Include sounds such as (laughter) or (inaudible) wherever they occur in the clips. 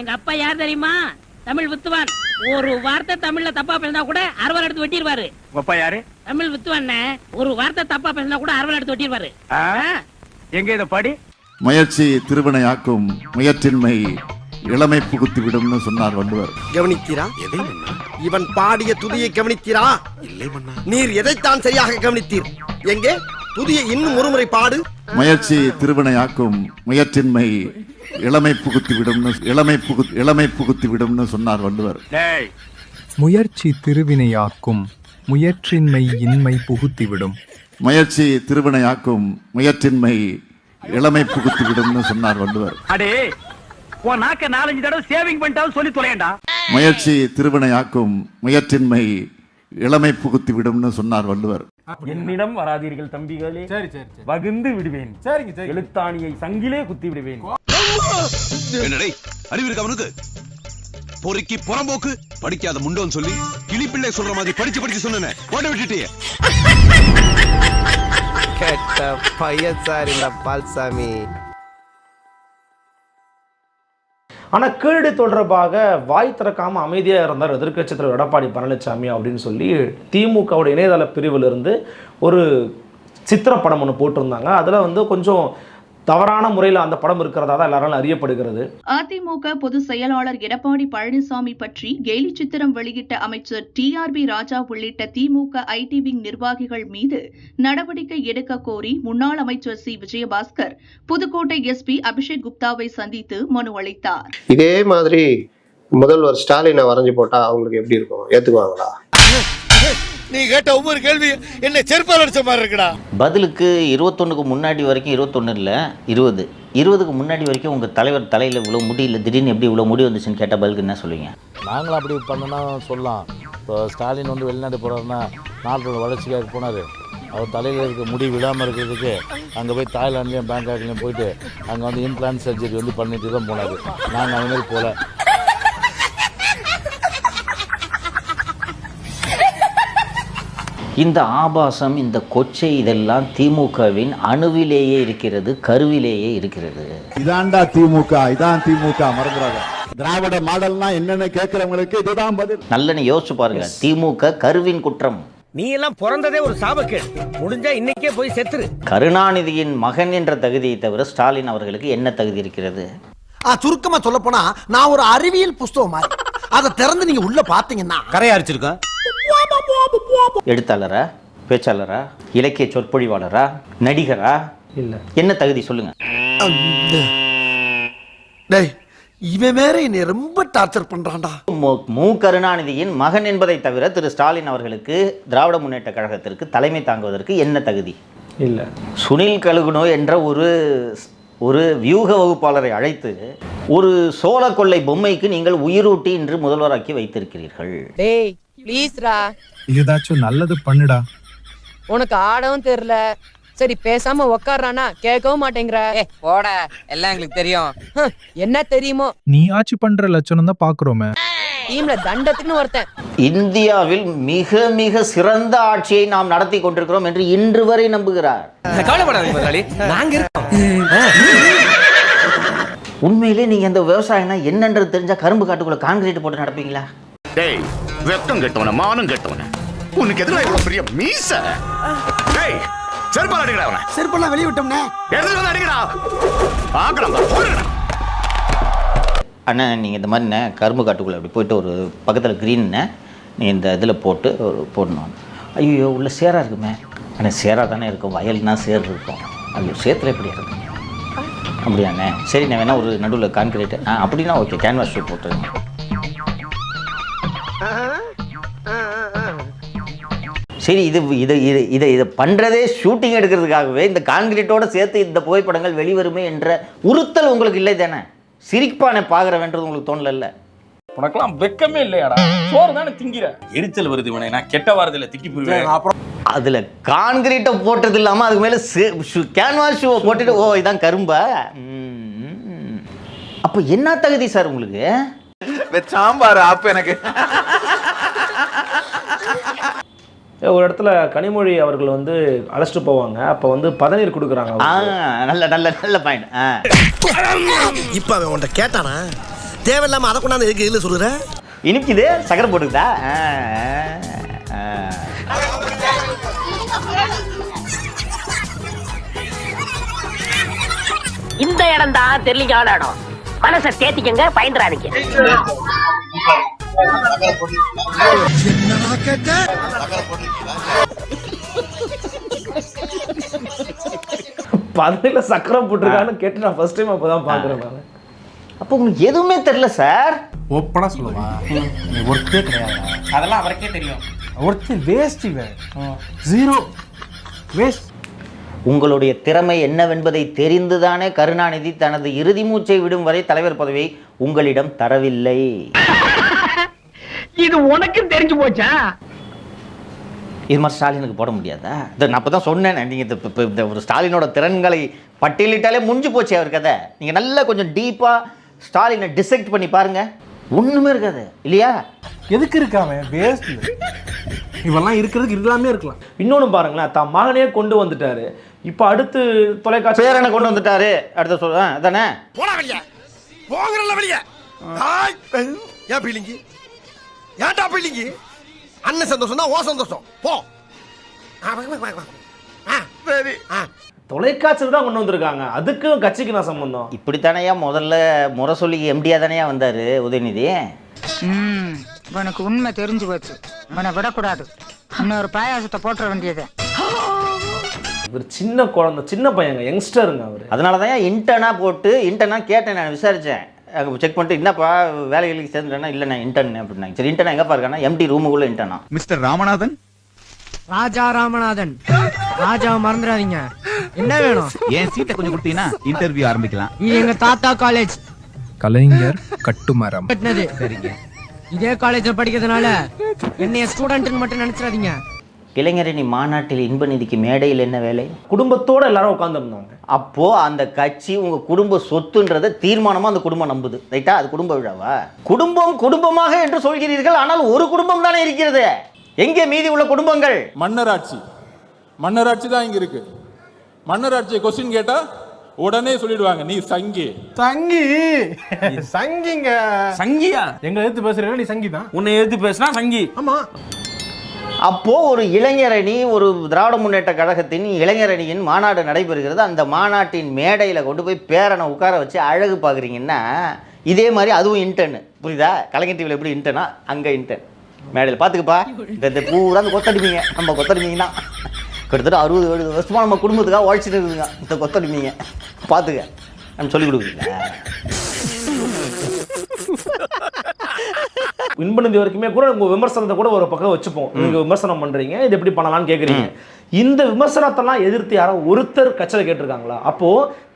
எங்க அப்பா யார் தெரியுமா? தமிழ் வித்துவான். ஒரு வார்த்தை தமிழ்ல தப்பா பேசினா கூட அறுவல் எடுத்து வெட்டிடுவாரு. அப்பா யாரு? தமிழ் வித்துவான் ஒரு வார்த்தை தப்பா பேசினா கூட அறுவல் எடுத்து வெட்டிடுவாரு? எங்க இத படி? முயற்சி திருவினையாக்கும் முயற்சின்மை இளமை புகுத்தி விடும்னு சொன்னார் வள்ளுவர். கவனித்தீரா? இவன் பாடிய துதியை கவனித்தீரா? இல்லை நீர் எதைத்தான் சரியாக கவனித்தீர்? எங்கே? துதியை இன்னும் ஒருமுறை பாடு. முயற்சி திருவினையாக்கும் முயற்சின்மை இளமை புகுத்தி விடும்னு இளமை புகு இளமை புகுத்தி விடும்னு சொன்னார் வள்ளுவர். டேய். முயற்சி திருவினையாக்கும் முயற்சின்மை இன்மை புகுத்திவிடும். முயற்சி திருவினையாக்கும் முயற்சின்மை இளமை புகுத்தி விடும்னு சொன்னார் வள்ளுவர். அடே உன் நாக்க நாலஞ்சு தடவை சேவிங் பண்ணிட்டாலும் சொல்லி தொலையண்டா. முயற்சி திருவினையாக்கும் முயற்சின்மை இளமை புகுத்தி விடும்னு சொன்னார் வள்ளுவர். என்னிடம் வராதீர்கள் தம்பிகளே. சரி சரி வகுந்து விடுவேன். சரிங்க சரி எழுத்தாணியை சங்கிலே குத்தி விடுவேன். என்னடே அறிவு இருக்கு அவனுக்கு? பொறுக்கி புறம்போக்கு படிக்காத முண்டோன்னு சொல்லி கிளிப்பிள்ளை சொல்ற மாதிரி படிச்சு படிச்சு சொன்னேன் ஓட விட்டுட்டியே. கெட்ட பையன் சார் இந்த பால்சாமி. ஆனா கேடு தொடர்பாக வாய் திறக்காம அமைதியா இருந்தார் எதிர்க்கட்சி தலைவர் எடப்பாடி பழனிசாமி அப்படின்னு சொல்லி திமுகவோட இணையதள பிரிவிலிருந்து ஒரு சித்திரப்படம் ஒன்று போட்டிருந்தாங்க. அதுல வந்து கொஞ்சம் தவறான முறையில் அந்த படம் இருக்கிறதா தான் எல்லாராலும் அறியப்படுகிறது. அதிமுக பொதுச் செயலாளர் எடப்பாடி பழனிசாமி பற்றி கேலி சித்திரம் வெளியிட்ட அமைச்சர் டி ஆர் பி ராஜா உள்ளிட்ட திமுக ஐடி விங் நிர்வாகிகள் மீது நடவடிக்கை எடுக்க கோரி முன்னாள் அமைச்சர் சி விஜயபாஸ்கர் புதுக்கோட்டை எஸ்பி அபிஷேக் குப்தாவை சந்தித்து மனு அளித்தார். இதே மாதிரி முதல்வர் ஸ்டாலினை வரைஞ்சு போட்டா அவங்களுக்கு எப்படி இருக்கும்? ஏத்துக்குவாங்களா? நீ கேட்ட ஒவ்வொரு கேள்வி என்ன செருப்பால் அடிச்ச மாதிரி இருக்குடா. பதிலுக்கு இருபத்தொன்னுக்கு முன்னாடி வரைக்கும் இருபத்தொன்று இல்லை இருபது. இருபதுக்கு முன்னாடி வரைக்கும் உங்கள் தலைவர் தலையில் இவ்வளோ முடி இல்லை திடீர்னு எப்படி இவ்வளோ முடி வந்துச்சுன்னு கேட்ட பதிலுக்கு என்ன சொல்லுவீங்க? நாங்களும் அப்படி பண்ணனா சொல்லலாம். இப்போ ஸ்டாலின் வந்து வெளிநாடு போகிறாருன்னா நாட்டோட வளர்ச்சிக்காக போனார். அவர் தலையில் இருக்க முடி விடாமல் இருக்கிறதுக்கு அங்கே போய் தாய்லாண்ட்லேயும் பேங்காக்லேயும் போயிட்டு அங்கே வந்து இம்ப்ளான்ட் சர்ஜரி வந்து பண்ணிட்டு தான் போனார். நாங்கள் அந்த மாதிரி போகல இந்த ஆபாசம் இந்த கொச்சை இதெல்லாம் திமுகவின் அணுவிலேயே இருக்கிறது கருவிலேயே இருக்கிறது. இதான்டா திமுக இதான் திமுக மறந்துடாத. திராவிட மாடல்னா என்னன்னு கேட்கிறவங்களுக்கு இதுதான் பதில். நல்லன்னு யோசிச்சு பாருங்க திமுக கருவின் குற்றம். நீ எல்லாம் பிறந்ததே ஒரு சாபக்கேடு முடிஞ்சா இன்னைக்கே போய் செத்துரு. கருணாநிதியின் மகன் என்ற தகுதியை தவிர ஸ்டாலின் அவர்களுக்கு என்ன தகுதி இருக்கிறது? ஆ சுருக்கமா சொல்ல போனா நான் ஒரு அறிவியல் புஸ்தகம் மாதிரி அதை திறந்து நீங்க உள்ள பாத்தீங்கன்னா கரையா அரிச்சிருக்கேன். எழுத்தாளரா பேச்சாளரா இலக்கிய சொற்பொழிவாளரா நடிகரா? இல்ல. என்ன தகுதி சொல்லுங்க. டேய் இவன் வேற என்னை ரொம்ப டார்ச்சர் பண்றான்டா. மு- மு கருணாநிதியின் மகன் என்பதை தவிர திரு ஸ்டாலின் அவர்களுக்கு திராவிட முன்னேற்ற கழகத்திற்கு தலைமை தாங்குவதற்கு என்ன தகுதி? இல்ல. சுனில் கழுகுனோ என்ற ஒரு ஒரு வியூக வகுப்பாளரை அழைத்து ஒரு சோழ கொள்ளை பொம்மைக்கு நீங்கள் உயிரூட்டி இன்று முதல்வராக்கி வைத்திருக்கிறீர்கள். டேய் ப்ளீஸ்ரா. ஏதாச்சும் நல்லது பண்ணுடா. உனக்கு ஆடவும் தெரியல. சரி பேசாம உக்காடுறானா கேட்கவும் மாட்டேங்கிற. போட. எல்லாம் எங்களுக்கு தெரியும். என்ன தெரியுமோ? நீ ஆட்சி பண்ற லட்சணம் தான் பாக்குறோமே. டீம்ல தண்டத்துக்குன்னு ஒருத்தன். இந்தியாவில் மிக மிக சிறந்த ஆட்சியை நாம் நடத்தி கொண்டிருக்கிறோம் என்று இன்று வரை நம்புகிறார். உண்மையிலே நீங்க இந்த விவசாயம்னா என்னன்றது தெரிஞ்சா கரும்பு காட்டுக்குள்ள கான்கிரீட் போட்டு நடப்பீங்களா? டேய் வெக்கம் கெட்டவன மானம் கெட்டவன. உனக்கு எதிராக இவ்வளவு பெரிய மீச. டேய் செருப்பால் அடிக்கடா அவனை. செருப்பெல்லாம் வெளிய விட்டோம்னே. எடுத்து வந்து அடிக்கடா. போடுங்கடா அண்ணா. நீங்கள் இந்த மாதிரிண்ணே கரும்பு காட்டுக்குள்ளே அப்படி போயிட்டு ஒரு பக்கத்தில் க்ரீன்னு நீ இந்த இதில் போட்டு ஒரு போடணும். ஐயோ உள்ள சேரா இருக்குமே. ஆனால் சேரா தானே இருக்கும். வயல்னா சேர் இருக்கும். ஐயோ சேத்துல எப்படி இருக்குங்க அப்படியாண்ணே. சரி நான் வேணா ஒரு நடுவில் கான்கிரீட் ஆ அப்படின்னா ஓகே கேன்வாஸ் ஷூ போட்டுருங்க. சரி இது இது இது இதை இதை பண்ணுறதே ஷூட்டிங் எடுக்கிறதுக்காகவே இந்த கான்கிரீட்டோட சேர்த்து இந்த புகைப்படங்கள் வெளிவருமே என்ற உறுத்தல் உங்களுக்கு இல்லை தானே? சிரிப்பானை பார்க்குற வேண்டது உங்களுக்கு தோணல உனக்கெல்லாம் வெக்கமே இல்லையாடா? சோறு தானே திங்கிற? எரிச்சல் வருது இவனை. நான் கெட்ட வாரத்தில் திக்கி போயிருவேன் அப்புறம் அதில் கான்கிரீட்டை போட்டது இல்லாமல் அதுக்கு மேலே கேன்வாஸ் ஷூவை போட்டுட்டு ஓ இதான் கரும்பா. அப்போ என்ன தகுதி சார் உங்களுக்கு? சாம்பார் ஆப்பு எனக்கு. ஒரு இடத்துல கனிமொழி அவர்கள் வந்து அழைச்சிட்டு போவாங்க. அப்ப வந்து பதநீர் கொடுக்குறாங்க. நல்ல நல்ல நல்ல பாயிண்ட் இப்ப அவன் உன்ட்ட கேட்டானா? தேவையில்லாம அதை கொண்டாந்து எதுக்கு இதுல சொல்லுற? இனிக்குது சக்கரை ஆ. இந்த இடம் தான் தெரியலிங்கான இடம் மனசை தேத்திக்கங்க பயந்துறாதீங்க. பதில சக்கரை போட்டிருக்கான்னு கேட்டு நான் ஃபர்ஸ்ட் டைம் அப்பதான் பாக்குறேன் அப்போ உங்களுக்கு எதுவுமே தெரியல சார் ஓப்பனா சொல்லுவா. ஒர்த்தே கிடையாது. அதெல்லாம் அவருக்கே தெரியும். ஒருத்தர் வேஸ்ட் இவன். ஜீரோ வேஸ்ட் உங்களுடைய திறமை என்னவென்பதை தெரிந்துதானே கருணாநிதி தனது இறுதி மூச்சை விடும் வரை தலைவர் பதவியை உங்களிடம் தரவில்லை. இது உனக்கும் தெரிஞ்சு போச்சா? இது மாதிரி ஸ்டாலினுக்கு போட முடியாதா? இதை நான் அப்போ தான் சொன்னேன் நீங்கள் இந்த இப்ப இந்த ஒரு ஸ்டாலினோட திறன்களை பட்டியலிட்டாலே முடிஞ்சு போச்சு அவர் கதை. நீங்கள் நல்லா கொஞ்சம் டீப்பாக ஸ்டாலினை டிசெக்ட் பண்ணி பாருங்க. ஒன்றுமே இருக்காது இல்லையா? எதுக்கு இருக்காம வேஸ்ட் இவெல்லாம் இருக்கிறதுக்கு இல்லாமே இருக்கலாம். இன்னொன்னு பாருங்களேன் தான் மகனே கொண்டு வந்துட்டாரு. இப்போ அடுத்து தொலைக்காட்சி பேரனை கொண்டு வந்துட்டாரு. அடுத்த சொல் ஆ, அதானே? போடா வெளிய. போங்கறல வெளிய. ஏன் பீலிங்கி? ஏன்டா பீலிங்கி அண்ணன் சந்தோஷம் தான் ஓ சந்தோஷம். போ. சரி. தொலைக்காட்சியில் தான் கொண்டு வந்திருக்காங்க. அதுக்கும் கட்சிக்கு நான் சம்பந்தம். இப்படித்தானையா? முதல்ல முறை சொல்லி எம்டியா தானேயா வந்தார் உதயநிதி? உனக்கு உண்மை தெரிஞ்சு போச்சு. உன்னை விடக்கூடாது. இன்னொரு பாயாசத்தை போட்டுற வேண்டியது. ஒரு சின்ன குழந்தை சின்ன பையங்க யங்ஸ்டருங்க அவரு. அதனால தான் இன்டர்னாக போட்டு இன்டர்னாக கேட்டேன் நான் விசாரித்தேன் அங்கே செக் பண்ணிட்டு என்னப்பா வேலைகளுக்கு சேர்ந்துட்டேன்னா இல்லை நான் இன்டர்ன் அப்படின்னாங்க. சரி இன்டர்ன் எங்கே பாருக்கானா எம்டி ரூமுக்குள்ளே இன்டர்னா மிஸ்டர் ராமநாதன்? ராஜா ராமநாதன். ராஜாவை மறந்துடாதீங்க. என்ன வேணும்? என் சீட்டை கொஞ்சம் கொடுத்தீங்கன்னா இன்டர்வியூ ஆரம்பிக்கலாம். இது எங்க தாத்தா காலேஜ் கலைஞர் கட்டுமரம். கட்டினது. இதே காலேஜ்ல படிக்கிறதுனால என்னைய ஸ்டூடெண்ட்னு மட்டும் நினைச்சிடாதீங்க. இளைஞரணி மாநாட்டில் இன்ப நிதிக்கு மேடையில் என்ன வேலை? குடும்பத்தோட எல்லாரும் உட்காந்துருந்தாங்க அப்போ அந்த கட்சி உங்க குடும்ப சொத்துன்றதை தீர்மானமா அந்த குடும்பம் நம்புது. ரைட்டா? அது குடும்ப விழாவா? குடும்பம் குடும்பமாக என்று சொல்கிறீர்கள் ஆனால் ஒரு குடும்பம் தானே இருக்கிறது. எங்கே மீதி உள்ள குடும்பங்கள்? மன்னராட்சி. மன்னராட்சி தான் இங்க இருக்கு. மன்னராட்சியை கொஸ்டின் கேட்டா உடனே சொல்லிடுவாங்க நீ சங்கி. சங்கி? (laughs) சங்கிங்க. சங்கியா? எங்க எடுத்து பேசுறீங்க நீ சங்கி தான் உன்னை எடுத்து பேசினா சங்கி. ஆமா. அப்போ ஒரு இளைஞரணி ஒரு திராவிட முன்னேற்ற கழகத்தின் இளைஞரணியின் மாநாடு நடைபெறுகிறது. அந்த மாநாட்டின் மேடையில் கொண்டு போய் பேரனை உட்கார வச்சு அழகு பார்க்குறீங்கன்னா இதே மாதிரி அதுவும் இன்டர்னு புரியுதா? கலைஞர் டிவியில் எப்படி இன்டர்னா அங்கே இன்டர்ன் மேடையில் பார்த்துக்குப்பா இந்த இந்த பூரா அந்த கொத்தடிப்பீங்க நம்ம கொத்தடிப்பீங்கன்னா கிட்டத்தட்ட அறுபது எழுபது வருஷமாக நம்ம குடும்பத்துக்காக உழைச்சிட்டு இருக்குதுங்க. இந்த கொத்தடிப்பீங்க பார்த்துக்க நம்ம சொல்லிக் கொடுக்குறீங்களா இன்பநிதி வரைக்குமே கூட உங்க விமர்சனத்தை கூட ஒரு பக்கம் வச்சுப்போம். நீங்க விமர்சனம் பண்றீங்க இது எப்படி பண்ணலாம்னு கேக்குறீங்க. இந்த விமர்சனத்தெல்லாம் எதிர்த்து யாரோ ஒருத்தர் கட்சியில கேட்டிருக்காங்களா? அப்போ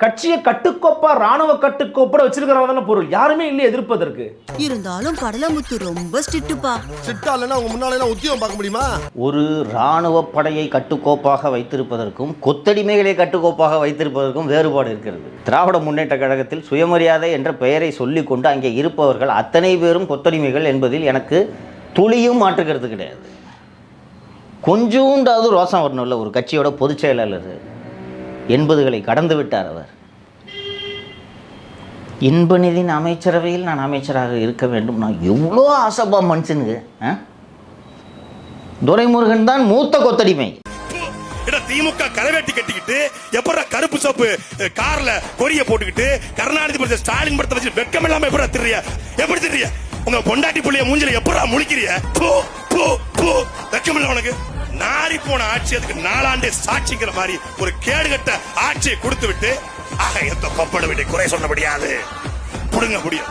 கட்சியை கட்டுக்கோப்பா ராணுவ கட்டுக்கோப்பா வச்சிருக்கிறவங்க தானே பொருள். யாருமே இல்லையே எதிர்ப்பதற்கு. இருந்தாலும் கடலமுத்து ரொம்ப ஸ்ட்ரிக்ட்டுப்பா. சிட்டா இல்லைன்னா உங்க முன்னால எல்லாம் உத்தியோகம் பார்க்க முடியுமா? ஒரு இராணுவ படையை கட்டுக்கோப்பாக வைத்திருப்பதற்கும் கொத்தடிமைகளை கட்டுக்கோப்பாக வைத்திருப்பதற்கும் வேறுபாடு இருக்கிறது. திராவிட முன்னேற்ற கழகத்தில் சுயமரியாதை என்ற பெயரை சொல்லிக்கொண்டு அங்கே இருப்பவர்கள் அத்தனை பேரும் கொத்தடிமைகள் என்பதில் எனக்கு துளியும் மாற்றுக்கிறது கிடையாது. கொஞ்சோண்டாவது ரோசம் வரணும்ல ஒரு கட்சியோட பொதுச் செயலாளர் எண்பதுகளை கடந்து விட்டார் அவர். இன்பநிதியின் அமைச்சரவையில் நான் அமைச்சராக இருக்க வேண்டும். நான் எவ்வளோ ஆசைப்பா மனுஷனுங்க துரைமுருகன் தான் மூத்த கொத்தடிமை. திமுக கரவேட்டி கட்டிக்கிட்டு எப்படா கருப்பு சோப்பு கார்ல கொரிய போட்டுக்கிட்டு கருணாநிதி ஸ்டாலின் படத்தை வச்சு வெக்கம் இல்லாம எப்படா திரிய எப்படி திரிய உங்க பொண்டாட்டி புள்ளிய மூஞ்சில எப்படா முழிக்கிறிய? போ போ உனக்கு? நாரி போன ஆட்சி அதுக்கு நாலாண்டே சாட்சிங்கிற மாதிரி ஒரு கேடுகட்ட ஆட்சியை கொடுத்து விட்டு ஆக எந்த பப்பட விட்டு குறை சொல்ல முடியாது புடுங்க முடியும்.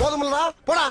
போதுமில்லடா போடா.